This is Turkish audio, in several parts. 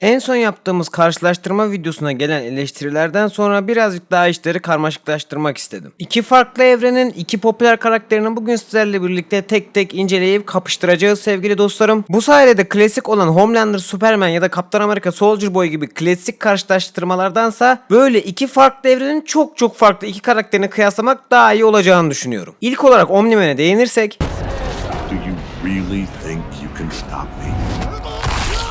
En son yaptığımız karşılaştırma videosuna gelen eleştirilerden sonra birazcık daha işleri karmaşıklaştırmak istedim. İki farklı evrenin iki popüler karakterini bugün sizlerle birlikte tek tek inceleyip kapıştıracağız sevgili dostlarım. Bu sayede de klasik olan Homelander, Superman ya da Kaptan Amerika Soldier Boy gibi klasik karşılaştırmalardansa böyle iki farklı evrenin çok çok farklı iki karakterini kıyaslamak daha iyi olacağını düşünüyorum. İlk olarak Omni-Man'e değinirsek Do you really think you can stop me?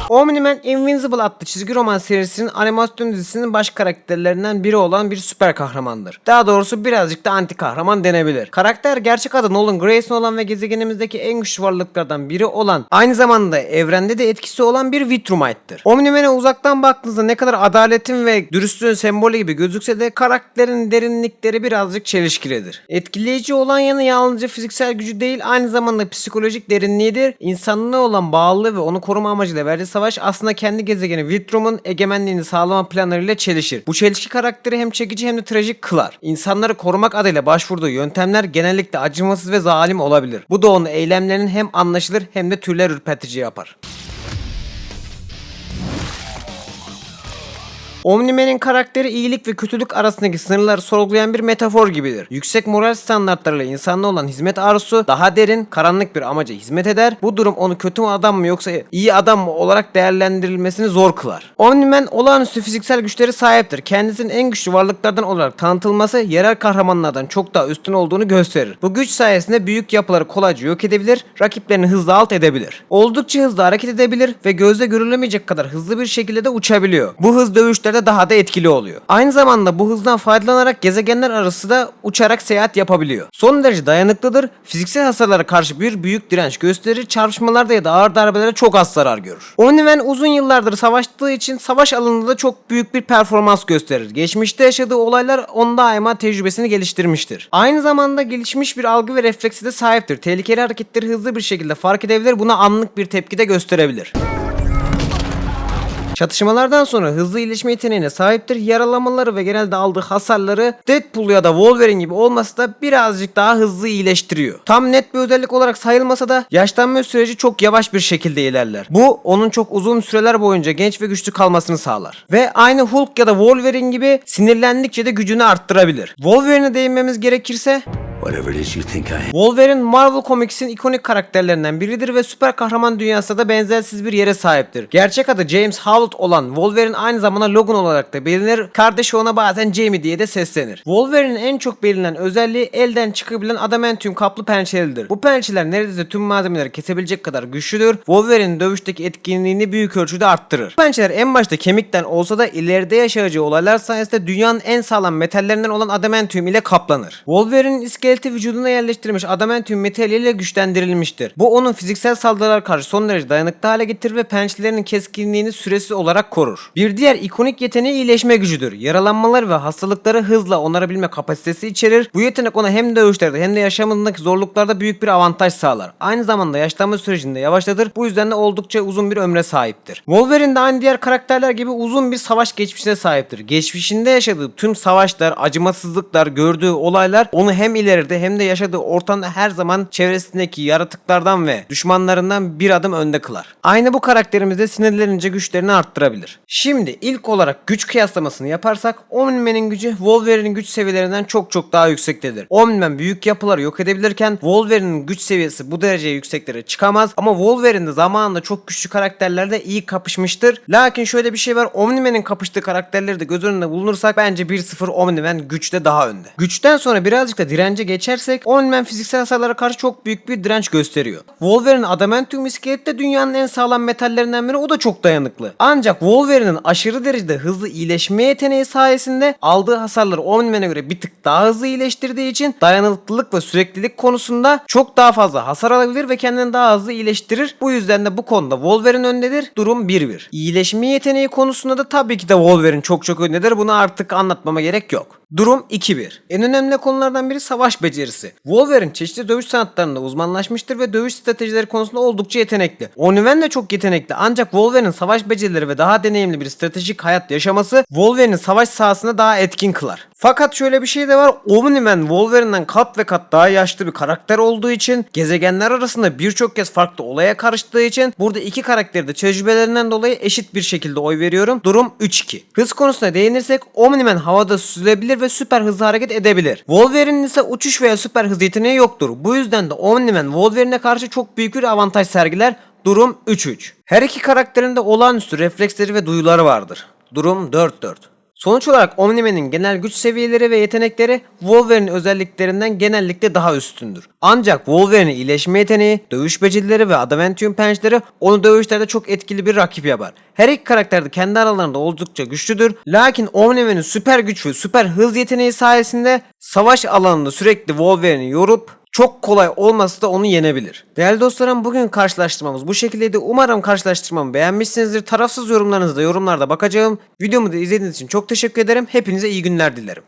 Omni-Man Invincible adlı çizgi roman serisinin animasyon dizisinin baş karakterlerinden biri olan bir süper kahramandır. Daha doğrusu birazcık da anti kahraman denebilir. Karakter gerçek adı Nolan Grayson olan ve gezegenimizdeki en güçlü varlıklardan biri olan, aynı zamanda evrende de etkisi olan bir Vitrumite'dir. Omni-Man'e uzaktan baktığınızda ne kadar adaletin ve dürüstlüğün sembolü gibi gözükse de karakterin derinlikleri birazcık çelişkilidir. Etkileyici olan yanı yalnızca fiziksel gücü değil aynı zamanda psikolojik derinliğidir. İnsanlığa olan bağlılığı ve onu koruma amacıyla verdiği savaş aslında kendi gezegeni Vitrum'un egemenliğini sağlama planlarıyla çelişir. Bu çelişki karakteri hem çekici hem de trajik kılar. İnsanları korumak adıyla başvurduğu yöntemler genellikle acımasız ve zalim olabilir. Bu da onun eylemlerinin hem anlaşılır hem de tüyler ürpertici yapar. Omni-Man'in karakteri iyilik ve kötülük arasındaki sınırları sorgulayan bir metafor gibidir. Yüksek moral standartlarıyla insanlı olan hizmet arzusu daha derin, karanlık bir amaca hizmet eder. Bu durum onu kötü mü adam mı yoksa iyi adam mı olarak değerlendirilmesini zor kılar. Omni-Man olağanüstü fiziksel güçleri sahiptir. Kendisinin en güçlü varlıklardan olarak tanıtılması yerel kahramanlardan çok daha üstün olduğunu gösterir. Bu güç sayesinde büyük yapıları kolayca yok edebilir, rakiplerini hızlı alt edebilir. Oldukça hızlı hareket edebilir ve gözle görülemeyecek kadar hızlı bir şekilde de uçabiliyor. Bu hız dövüşlerde daha da etkili oluyor. Aynı zamanda bu hızdan faydalanarak gezegenler arası da uçarak seyahat yapabiliyor. Son derece dayanıklıdır. Fiziksel hasarlara karşı bir büyük direnç gösterir. Çarpışmalarda ya da ağır darbelere çok az zarar görür. Omni-Man uzun yıllardır savaştığı için savaş alanında da çok büyük bir performans gösterir. Geçmişte yaşadığı olaylar onda daima tecrübesini geliştirmiştir. Aynı zamanda gelişmiş bir algı ve refleksi de sahiptir. Tehlikeli hareketleri hızlı bir şekilde fark edebilir. Buna anlık bir tepki de gösterebilir. Çatışmalardan sonra hızlı iyileşme yeteneğine sahiptir. Yaralamaları ve genelde aldığı hasarları Deadpool ya da Wolverine gibi olmasa da birazcık daha hızlı iyileştiriyor. Tam net bir özellik olarak sayılmasa da yaşlanma süreci çok yavaş bir şekilde ilerler. Bu onun çok uzun süreler boyunca genç ve güçlü kalmasını sağlar. Ve aynı Hulk ya da Wolverine gibi sinirlendikçe de gücünü arttırabilir. Wolverine'e değinmemiz gerekirse Whatever it is you think I. Wolverine Marvel Comics'in ikonik karakterlerinden biridir ve süper kahraman dünyasında da benzersiz bir yere sahiptir. Gerçek adı James Howlett olan Wolverine aynı zamanda Logan olarak da bilinir. Kardeşi ona bazen Jamie diye de seslenir. Wolverine'in en çok bilinen özelliği elden çıkabilen adamantium kaplı pençelidir. Bu pençeler neredeyse tüm malzemeleri kesebilecek kadar güçlüdür. Wolverine'in dövüşteki etkinliğini büyük ölçüde arttırır. Bu pençeler en başta kemikten olsa da ileride yaşayacağı olaylar sayesinde dünyanın en sağlam metallerinden olan adamantium ile kaplanır. Wolverine'in iskeleti vücuduna yerleştirilmiş adamantium metaliyle güçlendirilmiştir. Bu onun fiziksel saldırılara karşı son derece dayanıklı hale getirir ve pençelerinin keskinliğini süresiz olarak korur. Bir diğer ikonik yeteneği iyileşme gücüdür. Yaralanmaları ve hastalıkları hızla onarabilme kapasitesi içerir. Bu yetenek ona hem dövüşlerde hem de yaşamındaki zorluklarda büyük bir avantaj sağlar. Aynı zamanda yaşlanma sürecinde yavaşlatır. Bu yüzden de oldukça uzun bir ömre sahiptir. Wolverine de aynı diğer karakterler gibi uzun bir savaş geçmişine sahiptir. Geçmişinde yaşadığı tüm savaşlar, acımasızlıklar, gördüğü olaylar onu hem ileride hem de yaşadığı ortamda her zaman çevresindeki yaratıklardan ve düşmanlarından bir adım önde kılar. Aynı bu karakterimizde sinirlenince güçlerini arttırabilir. Şimdi ilk olarak güç kıyaslamasını yaparsak Omni-Man'in gücü Wolverine'in güç seviyelerinden çok çok daha yüksektedir. Omni-Man büyük yapıları yok edebilirken Wolverine'in güç seviyesi bu dereceye yükseklere çıkamaz ama Wolverine de zamanında çok güçlü karakterlerle iyi kapışmıştır. Lakin şöyle bir şey var Omni-Man'in kapıştığı karakterleri de göz önünde bulunursak bence 1-0 Omni-Man güçte daha önde. Güçten sonra birazcık da dirence geçersek Omni-Man fiziksel hasarlara karşı çok büyük bir direnç gösteriyor. Wolverine adamantium iskelet de dünyanın en sağlam metallerinden biri o da çok dayanıklı. Ancak Wolverine'in aşırı derecede hızlı iyileşme yeteneği sayesinde aldığı hasarları Omni-Man'e göre bir tık daha hızlı iyileştirdiği için dayanıklılık ve süreklilik konusunda çok daha fazla hasar alabilir ve kendini daha hızlı iyileştirir. Bu yüzden de bu konuda Wolverine öndedir. Durum 1-1. İyileşme yeteneği konusunda da tabii ki de Wolverine çok çok öndedir. Bunu artık anlatmama gerek yok. Durum 2-1. En önemli konulardan biri savaş becerisi. Wolverine çeşitli dövüş sanatlarında uzmanlaşmıştır ve dövüş stratejileri konusunda oldukça yetenekli. Oniven de çok yetenekli ancak Wolverine'in savaş becerileri ve daha deneyimli bir stratejik hayat yaşaması Wolverine'in savaş sahasında daha etkin kılar. Fakat şöyle bir şey de var. Omni-Man Wolverine'den kat ve kat daha yaşlı bir karakter olduğu için gezegenler arasında birçok kez farklı olaya karıştığı için burada iki karakteri de tecrübelerinden dolayı eşit bir şekilde oy veriyorum. Durum 3-2. Hız konusuna değinirsek Omni-Man havada süzülebilir ve süper hızlı hareket edebilir. Wolverine'in ise uçuş veya süper hız yeteneği yoktur. Bu yüzden de Omni-Man Wolverine'e karşı çok büyük bir avantaj sergiler. Durum 3-3. Her iki karakterin de olağanüstü refleksleri ve duyuları vardır. Durum 4-4. Sonuç olarak Omni-Man'in genel güç seviyeleri ve yetenekleri Wolverine özelliklerinden genellikle daha üstündür. Ancak Wolverine'in iyileşme yeteneği, dövüş becerileri ve adamantium pençleri onu dövüşlerde çok etkili bir rakip yapar. Her iki karakter de kendi aralarında oldukça güçlüdür. Lakin Omni-Man'in süper güç ve süper hız yeteneği sayesinde savaş alanında sürekli Wolverine'i yorup çok kolay olması da onu yenebilir. Değerli dostlarım bugün karşılaştırmamız bu şekildeydi. Umarım karşılaştırmamı beğenmişsinizdir. Tarafsız yorumlarınızı da yorumlarda bakacağım. Videomu da izlediğiniz için çok teşekkür ederim. Hepinize iyi günler dilerim.